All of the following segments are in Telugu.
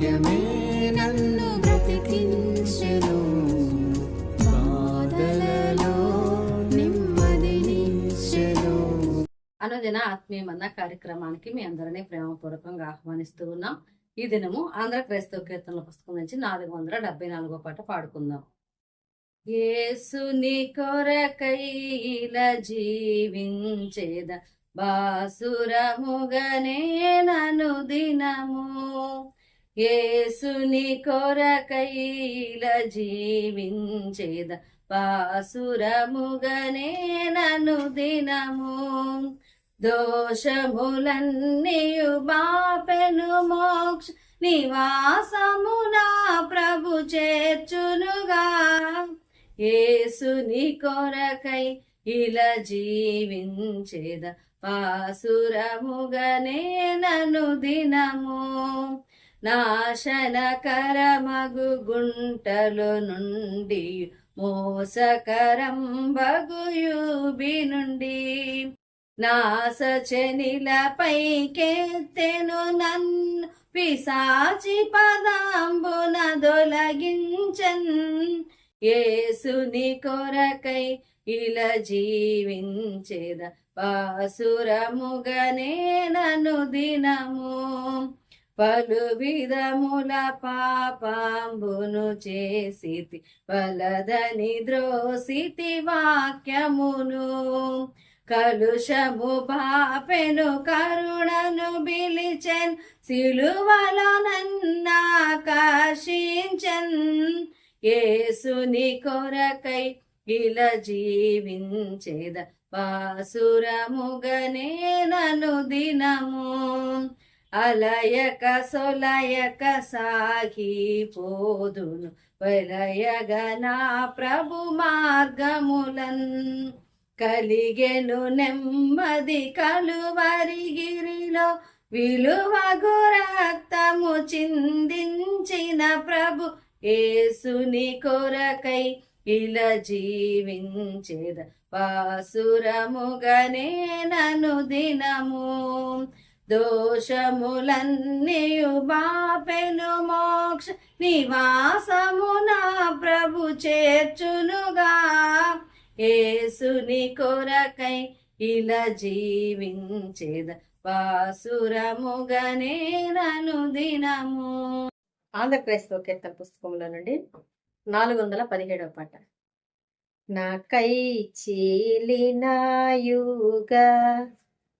వాక్యమే నన్ను బ్రతికించెను. బాధలలో నెమ్మదినిచ్చెను అనుదిన ఆత్మీయమన్న కార్యక్రమానికి మీ అందరినీ ప్రేమపూర్వకంగా ఆహ్వానిస్తూ ఉన్నాం. ఈ దినము ఆంధ్ర క్రైస్తవ కీర్తనల పుస్తకం నుంచి నాలుగు వందల డెబ్బై నాలుగో పాట పాడుకుందాం. ఏసుని కొరకైల జీవించేద బాసురముగనే నను దినము. ఏసుని కొరకైల జీవించేద పాసురముగనే నను దినము. దోషములన్నీయు బాపెను మోక్ష నివాసమునా ప్రభు చేర్చునుగా. ఏసుని కొరకై ఇలా జీవించేద పాసురముగనే నను దినము. నాశనకరమగు గుంటలు నుండి మోసకరం బగుయూబి నుండి నాశచనిలపైకెత్తెను నన్ను పిశాచి పదాంబున దొలగించన్ ఏసుని కొరకై ఇలా జీవించేద పాసురముగనే నను దినము పలు విధముల పాపాంబును చేసితి వలదని ద్రోసితి వాక్యమును. కలుషము పాపెను కరుణను బిలిచెన్ సిలువలో నన్నాకర్షించన్ ఏసుని కొరకై ఇలా జీవించేద పాసురముగనే నను దినము. అలయక సొలయక సాగిపోదును వలయగా నా ప్రభు మార్గములన్ కలిగెను నెమ్మది కలువరిగిరిలో విలువగు రక్తము చిందించిన ప్రభు ఏసుని కొరకై ఇలా జీవించేద. పాసురముగనే నను దినము దోషములన్నీయు బాపెను మోక్ష నివాసమున ప్రభు చేర్చునుగా. ఏసుని కొరకై ఇలా జీవించేద పాసురముగనే నను దినము. ఆంధ్ర క్రైస్తవ కీర్తన పుస్తకంలో నుండి నాలుగు వందల పదిహేడవ పాట. నాకై చీలినాయుగా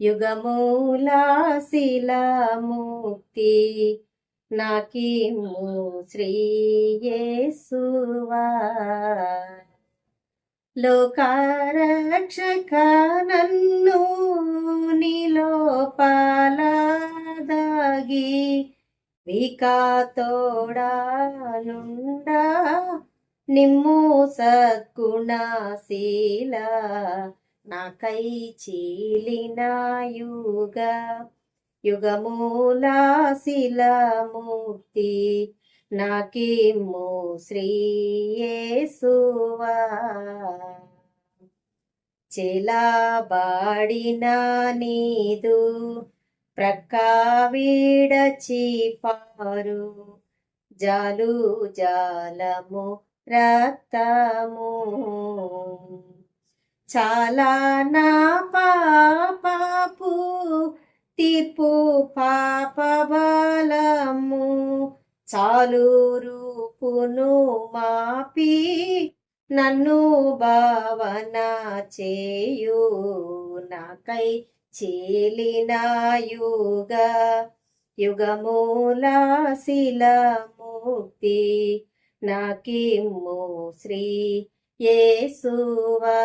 యుగ యుగమూలా శిలాముక్తి నాకిము శ్రీయేసువా లోకారక్షక నన్ను నిలోపాలదాగి వికాతోడానుండా నిమ్ము సద్గుణశీల నాకై చీలిన యుగ యుగమూలా శిలమూర్తి. నాకిమ్ము శ్రీయేసువా. చెలాబాడిన నీదు ప్రక్కావిడచి పారు జాలు జాలము రక్తము. చాలా నా పాపపు తీర్పు పాప బలము చాలు రూపును మాపి నన్ను భావన చేయు నాకై చీలిన యుగ యుగమూల శిలముక్తి నాకిమ్ము శ్రీ యేసువా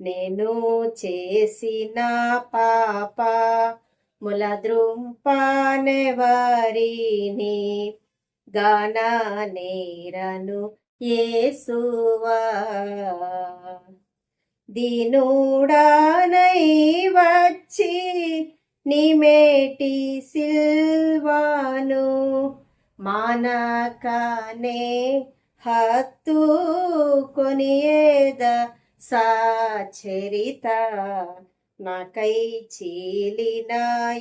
నేను చేసిన పాప ముల ద్రుంపానెవరిని గానా నేరను యేసువా. దీనుడానై వచ్చి నిమేటి సిల్వాను మానకనే హత్తు కొనియేద సాచరిత. నాకై చీలినాయుగా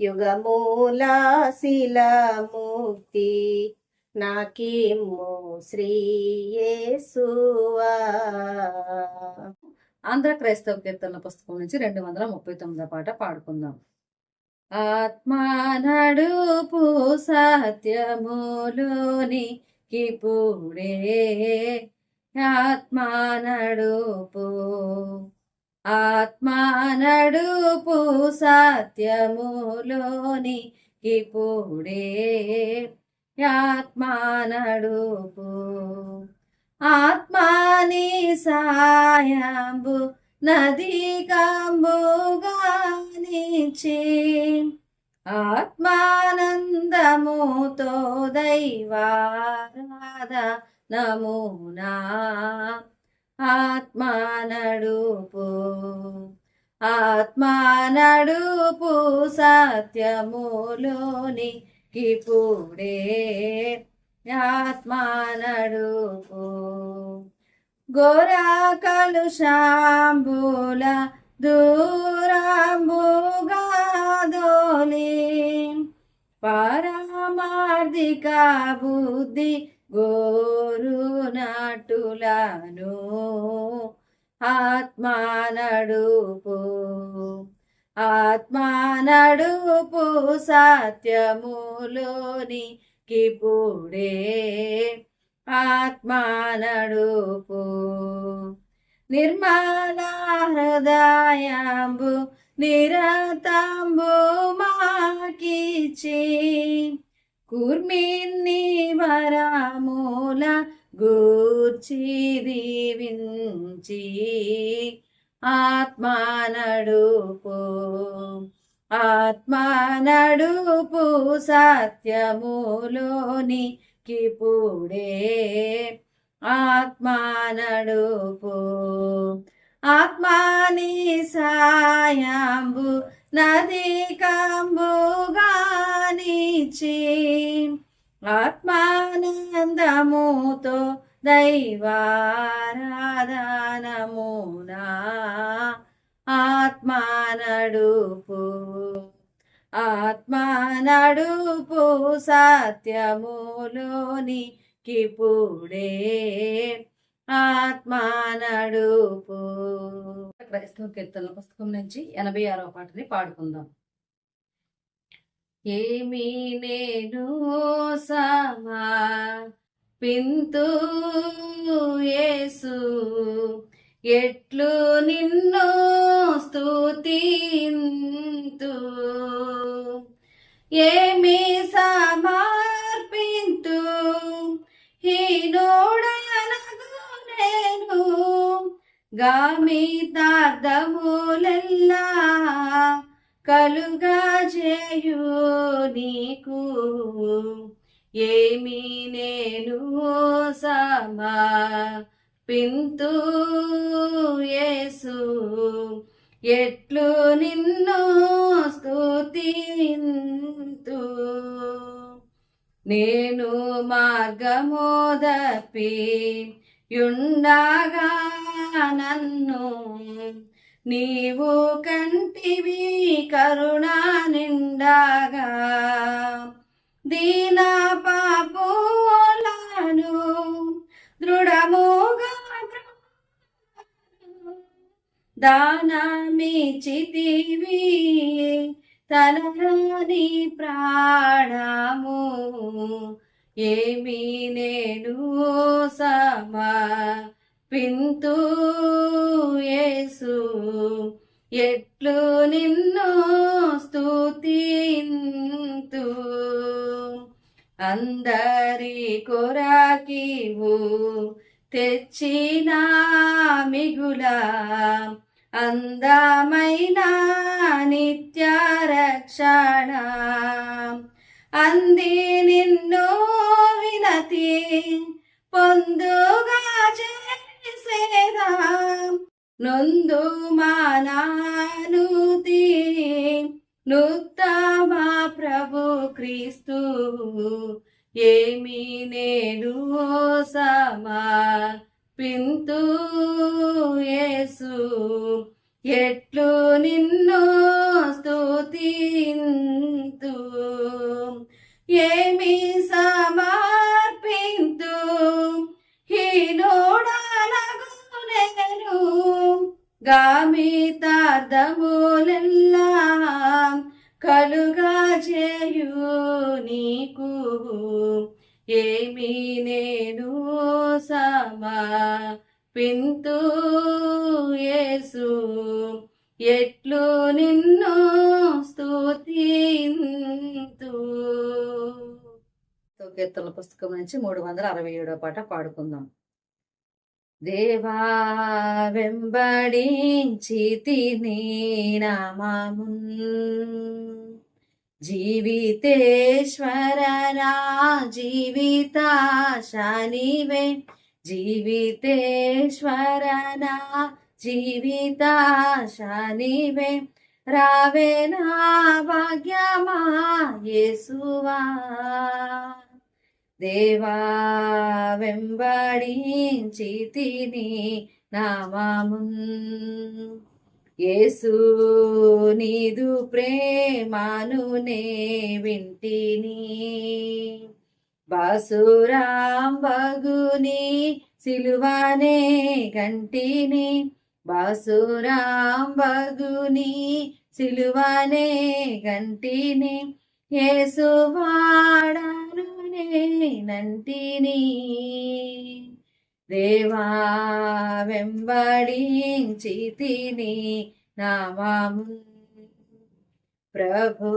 యుగ యుగమూల శిల ముక్తి నాకిమ్ము శ్రీ యేసువా ఆంధ్ర క్రైస్తవ కీర్తనల పుస్తకం నుంచి రెండు వందల ముప్పై తొమ్మిదో పాట పాడుకుందాం. ఆత్మా నడుపు సత్యములోని కిపుడే. ఆత్మా నడుపు ఆత్మా నడుపు సత్యములోని కిపుడే. ఆత్మా నడుపు ఆత్మాని సాయంబు నది కంబుగానిచి ఆత్మానందముతో దైవారాధ నమూనా ఆత్మా నడుపు ఆత్మా నడుపు సత్యములోని కిపుడే. ఆత్మా నడుపు గోరా కలుషాంబుల దూరంబుగా దోలి పరమార్థిక బుద్ధి గోరు నటులను ఆత్మా నడుపు. ఆత్మా నడుపు సత్యములోని కిపుడే ఆత్మా నడుపు. నిర్మల హృదయాంబు నిరతంబు మాకిచి కూర్మిన్ని వరమూల గూర్చి దీవించి ఆత్మా నడుపు ఆత్మా నడుపు సత్యములోని కిపుడే ఆత్మా నడుపు ఆత్మాని సాయాంబు నది కంబుగానిచి ఆత్మానందముతో దైవారాధనమునా. ఆత్మా నడుపు ఆత్మా నడుపు సత్యములోని కిపుడే ఆత్మా నడుపు క్రైస్తవ కీర్తన పుస్తకం నుంచి ఎనభై ఆరవ పాటని పాడుకుందాం. ఏమి నేను సమా పింతు యేసు ఎట్లు నిన్ను స్తుతింతు. ఏమి సా గామితార్థములెల్లా కలుగా చేయు నీకు. ఏమి నేను సమా పింతు యేసు. ఎట్లు నిన్ను స్తుతింతు. నేను మార్గమోదపి యుండగా నన్ను. నీవు కంటివి కరుణ నిండాగా. దీన పాపోలను దృఢముగా దానమిచితివి తలరాని ప్రాణము. ఏమి నేను సమా పింతు యేసు ఎట్లు నిన్ను స్తుతింతు. అంద నొందు మానానుతి నుత్తమా ప్రభు క్రీస్తు ఏమి నేను సమా పింతు యేసు ఎట్లు నిన్ను స్తుతింతు ఏమి కామితార్థములెల్లా కలుగా చేయు నీకు. ఏమి నేను సమా పింతు యేసు. ఎట్లు నిన్ను స్తుతింతు. కీర్తన పుస్తకం నుంచి మూడు వందల అరవై ఏడో పాట పాడుకుందాం. దేవా వెంబడించి తిని నామమున్. జీవితేశ్వర నా జీవితాశానివే. జీవితేశ్వర నా జీవితాశానివే. రావే నా భాగ్యమా యేసువా. దేవా వెంబడించి తిని నామామున్. యేసు నీదు ప్రేమాను నే వింటిని. బాసురాం బగుని సిలువనే గంటిని బాసురాం బగుని సిలువనే గంటిని యేసువాడను నేనంటిని దేవా వెంబడించి తిని నామము ప్రభు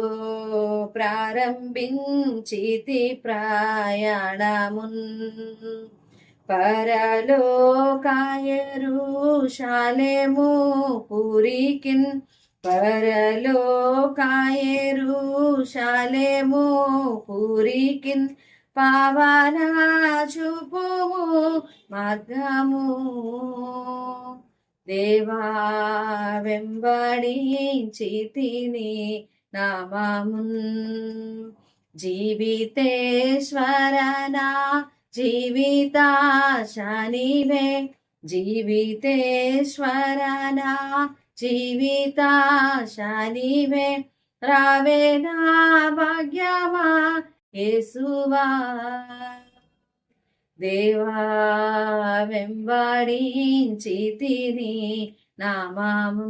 ప్రారంభించితి ప్రయాణమున్. పరలోకాయ పరలోకాయరుషాలేము పురికిన్ పరలోకాయరుషాలేము పూరికి పావనా చూపుము మార్గము. దేవా వెంబడించి తిని నామమున్ జీవితేశ్వరనా నా జీవితాశానివే జీవితేశ్వర జీవితాశానివే రావే నా భాగ్యమా యేసువా. దేవా వెంబడించి తిని నామాము